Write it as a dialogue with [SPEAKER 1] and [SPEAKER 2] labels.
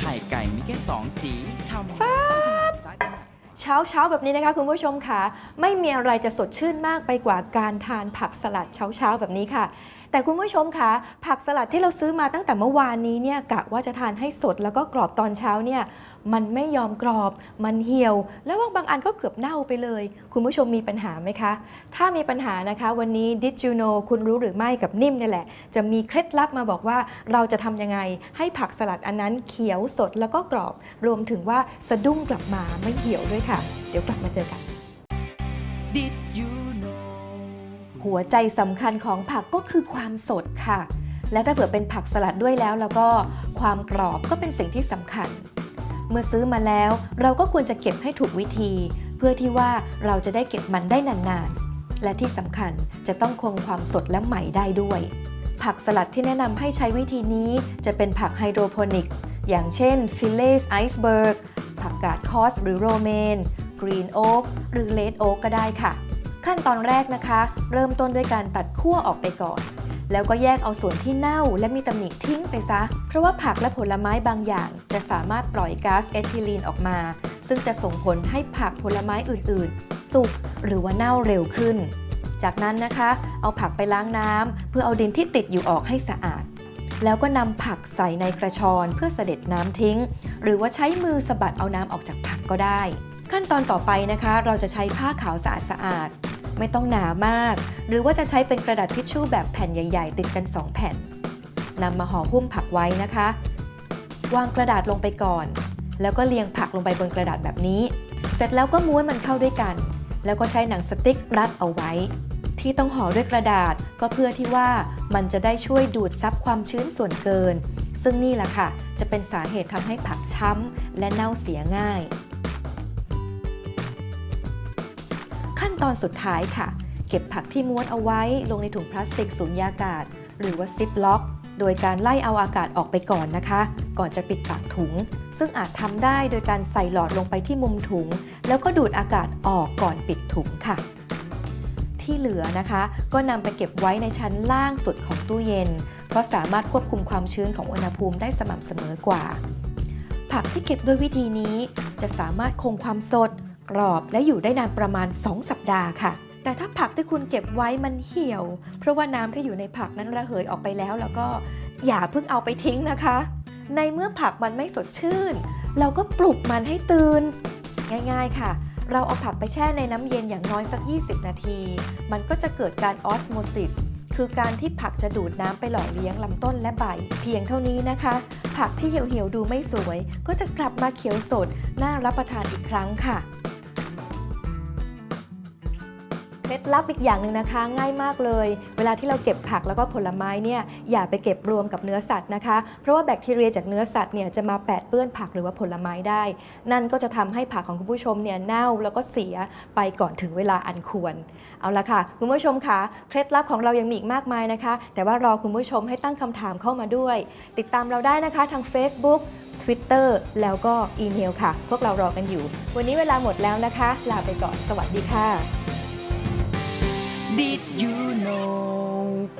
[SPEAKER 1] ไข่ไก่มีแค่สองสีทำฟ้าซ้ายถนัด
[SPEAKER 2] เช้าเช้าๆแบบนี้นะคะคุณผู้ชมค่ะ ไม่มีอะไรจะสดชื่นมากไปกว่าการทานผักสลัดเช้าเช้าๆแบบนี้ค่ะ แต่คุณผู้ชมคะผักสลัดที่เราซื้อมาตั้งแต่เมื่อวานนี้เนี่ยกะว่าจะทานให้สดแล้วก็กรอบตอนเช้าเนี่ยมันไม่ยอมกรอบ มันเหี่ยว แล้วบางอันก็เกือบเน่าไปเลย คุณผู้ชมมีปัญหาไหมคะ ถ้ามีปัญหานะคะ วันนี้ Did you know คุณรู้หรือไม่กับนิ่มเนี่ยแหละ จะมีเคล็ดลับมาบอกว่าเราจะทำยังไง ให้ผักสลัดอันนั้นเขียวสดแล้วก็กรอบ รวมถึงว่าสะดุ้งกลับมาไม่เหี่ยวด้วยค่ะ เดี๋ยวกลับมาเจอกัน หัวใจสำคัญของผักก็คือความสดค่ะ และถ้าเผื่อเป็นผักสลัดด้วยแล้ว แล้วก็ความกรอบก็เป็นสิ่งที่สำคัญ เมื่อซื้อมาแล้วเราก็ควรจะเก็บให้ถูกวิธี เพื่อที่ว่าเราจะได้เก็บมันได้นานๆ และที่สำคัญจะต้องคงความสดและใหม่ได้ด้วย ผักสลัดที่แนะนำให้ใช้วิธีนี้จะเป็นผักไฮโดรโปนิกส์อย่างเช่นฟิเลสไอซ์เบิร์กผักกาดคอสหรือโรเมนกรีนโอ๊กหรือเลดโอ๊กก็ได้ค่ะ ขั้นตอนแรกนะคะ เริ่มต้นด้วยการตัดขั้วออกไปก่อน แล้วก็แยกเอาส่วนที่เน่าและมีตำหนิทิ้งไปซะ เพราะว่าผักและผลไม้บางอย่าง จะสามารถปล่อยก๊าซเอทิลีนออกมา ซึ่งจะส่งผลให้ผักผลไม้อื่น ๆ สุกหรือว่าเน่าเร็วขึ้น จากนั้นนะคะ เอาผักไปล้างน้ำเพื่อเอาดินที่ติดอยู่ออกให้สะอาด แล้วก็นำผักใส่ในกระชอนเพื่อเสด็จน้ำทิ้ง หรือว่าใช้มือสะบัดเอาน้ำออกจากผักก็ได้ขั้นตอนต่อไปนะคะ เราจะใช้ผ้าขาวสะอาด ไม่ต้องหนามาก หรือว่าจะใช้เป็นกระดาษทิชชู่แบบแผ่นใหญ่ ๆ ติดกัน 2 แผ่นนำมาห่อหุ้มผักไว้นะคะ วางกระดาษลงไปก่อน แล้วก็เรียงผักลงไปบนกระดาษแบบนี้ เสร็จแล้วก็ม้วนมันเข้าด้วยกัน แล้วก็ใช้หนังสติ๊กรัดเอาไว้ ที่ต้องห่อด้วยกระดาษก็เพื่อที่ว่ามันจะได้ช่วยดูดซับความชื้นส่วนเกิน ซึ่งนี่แหละค่ะ จะเป็นสาเหตุทำให้ผักช้ำและเน่าเสียง่าย ตอนสุดท้ายค่ะ เก็บผักที่ม้วนเอาไว้ลงในถุงพลาสติกสูญญากาศ หรือว่าซิปล็อก โดยการไล่เอาอากาศออกไปก่อนนะคะ ก่อนจะปิดปากถุง ซึ่งอาจทำได้โดยการใส่หลอดลงไปที่มุมถุง แล้วก็ดูดอากาศออกก่อนปิดถุงค่ะที่เหลือนะคะ ก็นำไปเก็บไว้ในชั้นล่างสุดของตู้เย็น เพราะสามารถควบคุมความชื้นของอุณหภูมิได้สม่ำเสมอกว่า ผักที่เก็บด้วยวิธีนี้จะสามารถคงความสด กรอบและอยู่ได้นานประมาณ 2 สัปดาห์ค่ะ แต่ถ้าผักที่คุณเก็บไว้มันเหี่ยว เพราะว่าน้ำที่อยู่ในผักนั้นระเหยออกไปแล้วแล้วก็อย่าเพิ่งเอาไปทิ้งนะคะ ในเมื่อผักมันไม่สดชื่น เราก็ปลุกมันให้ตื่นง่าย ๆค่ะ เราเอาผักไปแช่ในน้ำเย็นอย่างน้อยสัก 20 นาที มันก็จะเกิดการออสโมซิสคือการที่ผักจะดูดน้ำไปหล่อเลี้ยงลำต้นและใบ เพียงเท่านี้นะคะ ผักที่เหี่ยวๆดูไม่สวย ก็จะกลับมาเขียวสด น่ารับประทานอีกครั้งค่ะ ล็ดลับอีกอย่างหนึ่งนะคะ ง่ายมากเลย เวลาที่เราเก็บผักแล้วก็ผลไม้เนี่ยอย่าไปเก็บรวมกับเนื้อสัตว์นะคะ เพราะว่าแบคทีเรียจากเนื้อสัตว์เนี่ยจะมาแปดเปื้อนผักหรือว่าผลไม้ได้ นั่นก็จะทำให้ผักของคุณผู้ชมเนี่ยเน่าแล้วก็เสียไปก่อนถึงเวลาอันควร เอาละค่ะ คุณผู้ชมคะเคล็ดลับของเรายังมีอีกมากมายนะคะ แต่ว่ารอคุณผู้ชมให้ตั้งคำถามเข้ามาด้วย ติดตามเราได้นะคะทาง Facebook Twitter แล้วก็อีเมลค่ะ พวกเรารอกันอยู่ วันนี้เวลาหมดแล้วนะคะ ลาไปก่อน สวัสดีค่ะ
[SPEAKER 1] Did you know?